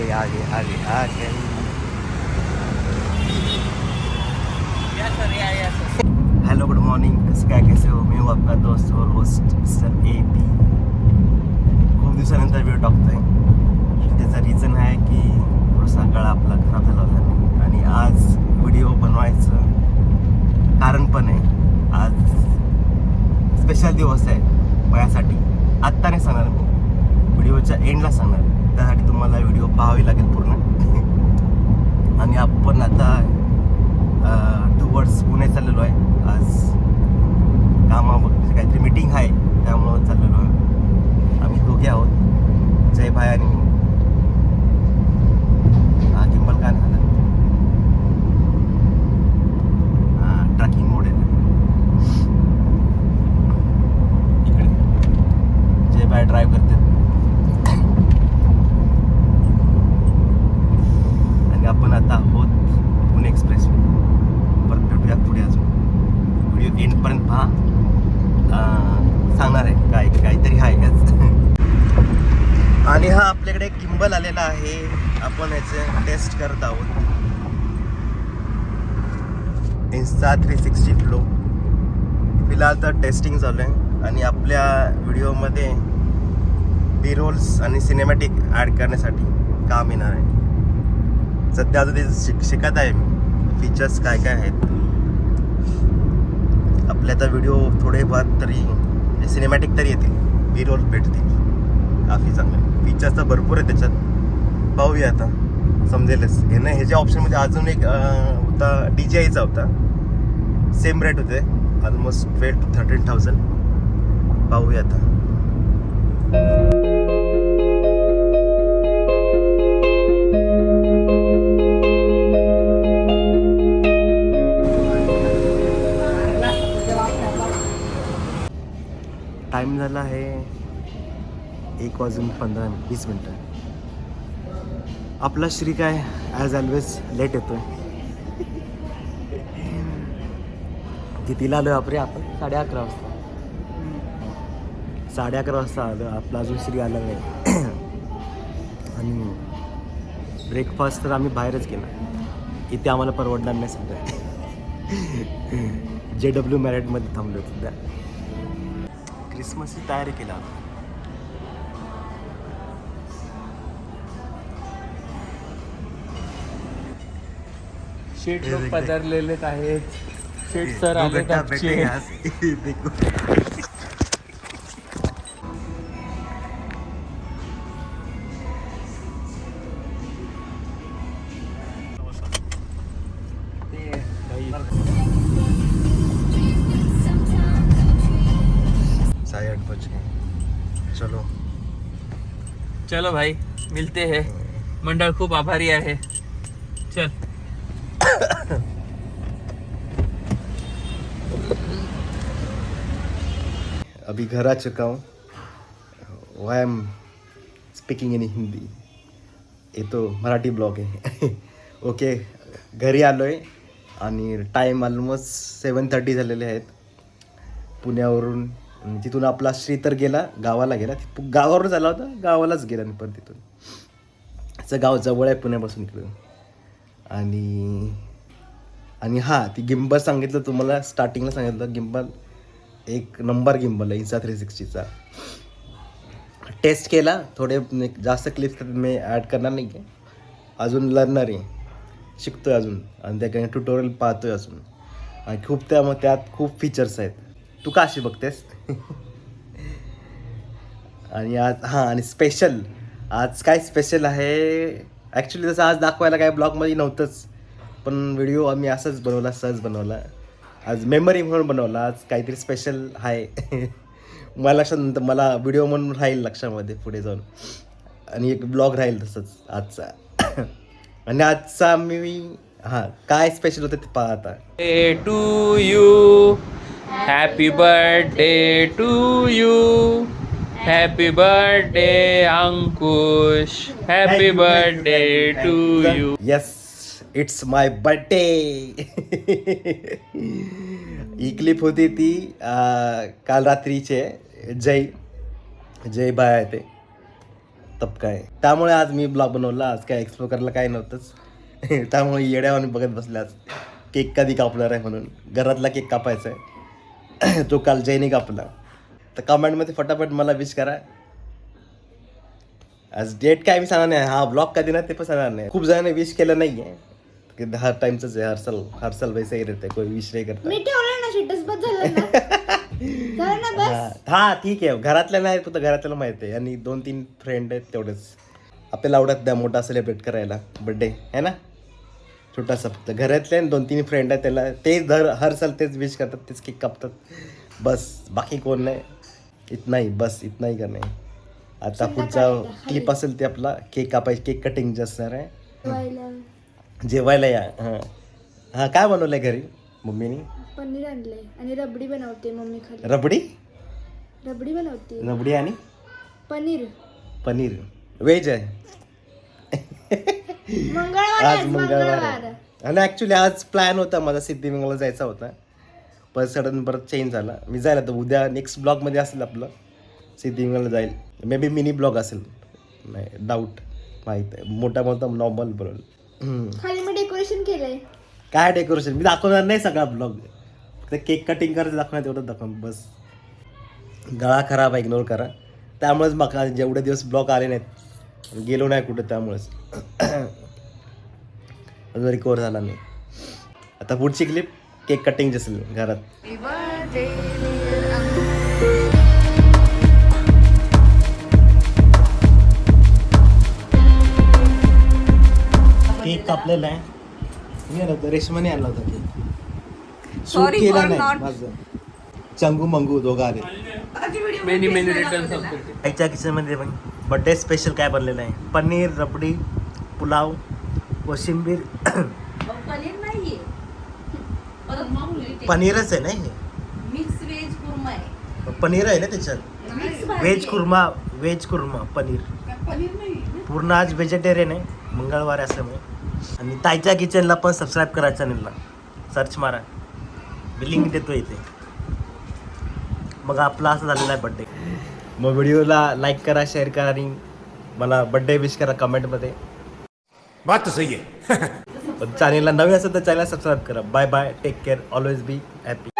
आगे आगे आगे आगे. हेलो गुड मॉर्निंग कसं काय कैसे हो? मी हूं आपका दोस्त और होस्ट सर ए पी खूप दिवसानंतर व्हिडिओ टाकतोय त्याचा रिझन आहे की थोडासा गळा आपला खराब झाला होता. आणि आज व्हिडिओ बनवायचं कारण पण आहे. आज स्पेशल दिवस आहे. माझ्यासाठी आत्ता नाही सांगणार मी. व्हिडिओच्या एंडला सांगणार. पाहावी लागेल पूर्ण. आणि आपण आता टुवर्ड्स पुणे चाललेलो आहे. आज कामा काहीतरी मीटिंग आहे त्यामुळं चाललेलो आहे. आम्ही दोघे आहोत जय भाई आणि मी. हा किंबल काय झालं ट्रॅकिंग मोड आहे इकडे जय बाय ड्राईव्ह करते आणि आपण आता आहोत पुणे एक्सप्रेस परत भेटूया पुढे अजून व्हिडिओ एंडपर्यंत पहा अं, सांगणार आहे काय काहीतरी आहे याच आणि हा आपल्याकडे किंबल आलेला आहे. आपण याचे टेस्ट करत आहोत. इन्स्टा थ्री सिक्स्टी फ्लो फिलहाल तर टेस्टिंग चालू आहे. आणि आपल्या व्हिडिओमध्ये बी रोल्स आणि सिनेमॅटिक ॲड करण्यासाठी काम येणार आहे. सध्या आता ते शिक शिकत आहे मी. फीचर्स काय काय आहेत? आपल्या तर व्हिडिओ थोडेफार तरी म्हणजे सिनेमॅटिक तरी येतील. बी रोल भेटतील. काफी आहे फीचर्स तर भरपूर आहे त्याच्यात. पाहूया आता. समजेलच. हे नाही ह्याच्या ऑप्शनमध्ये अजून एक होता डी जे आयचा होता. सेम रेट होते. Almost twelve to thirteen thousand पाहूया आता. एक वाजून पंधरा वीस मिनटं. आपला श्री काय ॲज ऑलवेज लेट येतोय. कितीला आलो आपरे आपण? साडे अकरा वाजता. साडे अकरा वाजता आलो आपला अजून श्री आला नाही. आणि ब्रेकफास्ट तर आम्ही बाहेरच केला. इथे आम्हाला परवडणार नाही सध्या. जे डब्ल्यू मॅरेटमध्ये थांबलो सध्या. क्रिसमसची तयारी केला शेठ हे लोक देख, पधारलेले आहेत. शेठ सर दो आले घंटा बैठेंगे यहाँ से। देखो. साढ़े आठ बज गए। चलो। चलो भाई मिलते हैं। मंडळ खूप आभारी आहे। चल। अभी घर आ चुका हूँ। Why am speaking in Hindi ये तो मराठी ब्लॉग आहे ओके घरी आलो आहे आणि टाईम ऑलमोस्ट सेवन थर्टी झालेले आहेत. पुण्यावरून तिथून आपला श्री तर गेला गावाला गेला. गावावरून झाला होता गावालाच गेला आणि पण तिथून. त्याचं गाव जवळ आहे पुण्यापासून इकडून. आणि आणि हां ती गिंबल सांगितलं तुम्हाला स्टार्टिंगला सांगितलं गिंबल एक नंबर गिंबल आहे इन्स्टा थ्री सिक्स्टीचा टेस्ट केला थोडे जास्त क्लिप्स मी ॲड करणार नाही आहे अजून लर्नर आहे. शिकतोय अजून. आणि त्या काही ट्युटोरियल पाहतोय अजून. आणि खूप त्या मग त्यात खूप फीचर्स आहेत. तू का अशी बघतेस? आणि आज हां आणि स्पेशल आज काय स्पेशल आहे? ॲक्च्युली तसं आज दाखवायला काय ब्लॉगमध्ये नव्हतंच. पण व्हिडिओ आम्ही असंच बनवला सहज बनवला. आज मेमरी म्हणून बनवला. आज काहीतरी स्पेशल आहे. मला लक्षात नंतर मला व्हिडिओ म्हणून राहील लक्षामध्ये पुढे जाऊन. आणि एक ब्लॉग राहील तसंच आजचा. आणि आजचा मी हां काय स्पेशल होतं ते पहा आता. To you happy birthday to you happy birthday Ankush happy birthday to you yes it's my birthday he clip होती ती काल रात्रीचे. जय जय बाय आहे ते. तप काय. त्यामुळे आज मी ब्लॉग बनवला. आज काय एक्सप्लोर करायला काय नव्हतंच. त्यामुळे येड्यावर बघत बसले आज. केक कधी कापणार आहे म्हणून. घरातला केक कापायचा आहे तो काल जयने कापला. तर कमेंटमध्ये फटाफट मला विश करा. आज डेट काय मी सांगणार नाही. हा ब्लॉग कधी ना ते पण सांगणार नाही. खूप जणांनी विश केलं नाही आहे की हर टाइमच आहे हर साल हर साल वैसे ही रहते कोई विश नाही. करता मी ठेवलं ना स्टेटस बस झालं ना. झालं ना बस? हा हा, ठीक आहे. घरातल्या नाही फक्त घरातल्याला माहिती आहे. आणि दोन तीन फ्रेंड आहेत तेवढेच. आपल्याला आवडत द्या मोठा सेलिब्रेट करायला. बड्डे है ना? छोटासा फक्त. घरातले आणि दोन तीन फ्रेंड आहेत त्याला ते दर हर साल तेच विश करतात तेच केक कापतात. बस बाकी कोण नाही. इतनाही बस इतनाही का नाही? आता पुढचा क्लिप असेल ते आपला. केक कापायची केक कटिंग जे असणार आहे. जेवायला या. हां. हां काय बनवलं आहे घरी मम्मीनी? पनीर आणलंय आणि रबडी बनवते मम्मी खाली. रबडी? रबडी बनवते. रबडी आणि? पनीर. पनीर. व्हेज आहे. मंगळवार आज मंगळवार आहे. आणि ॲक्च्युली आज प्लॅन होता माझा सिद्धिविंगला जायचा होता. पण सडन परत चेंज झाला. मी जायला तर उद्या नेक्स्ट ब्लॉगमध्ये असेल आपलं. सिद्धिविंगला जाईल. मे बी मिनी ब्लॉग असेल. नाही डाऊट माहीत आहे. मोठा मोठा नॉर्मल बनवलं खाली मी डेकोरेशन केलंय. काय डेकोरेशन मी दाखवणार नाही सगळा ब्लॉग फक्त केक कटिंग करायचं दाखवणार तेवढं दाखव बस. गळा खराब आहे इग्नोर करा. त्यामुळेच मग आज जेवढे दिवस ब्लॉग आले नाहीत गेलो नाही कुठे त्यामुळेच. अजून रिकवर झाला नाही. आता पुढची क्लिप केक कटिंग असेल घरात. केक कापलेला आहे. मी आला होता रेशमाने आणला होता केक शूट केला नाही माझं. चंगू मंगू दोघं आले मेनी मेनी रिटर्न आईच्या किचनमध्ये पण बड्डे स्पेशल काय बनलेलं आहे? पनीर रबडी पुलाव कोशिंबीर. पनीर नाहीये. परत मागवली ते पनीरच आहे ना हे? मिक्स व्हेज कुर्मा आहे. पनीर आहे ना त्याच्यात? Mix veg kurma veg kurma paneer. Paneer नाही पूर्ण आज व्हेजिटेरियन आहे मंगळवार आहे असल्यामुळे. आणि ताईच्या किचनला पण सबस्क्राईब करा चॅनलला सर्च मारा. मी लिंक देतो इथे. मग आपला असं झालेला आहे बड्डे मग व्हिडिओला लाईक करा शेअर करा आणि मला बड्डे विश करा कमेंटमध्ये बात सही है पण चॅनेलला नवीन असेल तर चॅनल सबस्क्राईब करा. Bye bye take care always be happy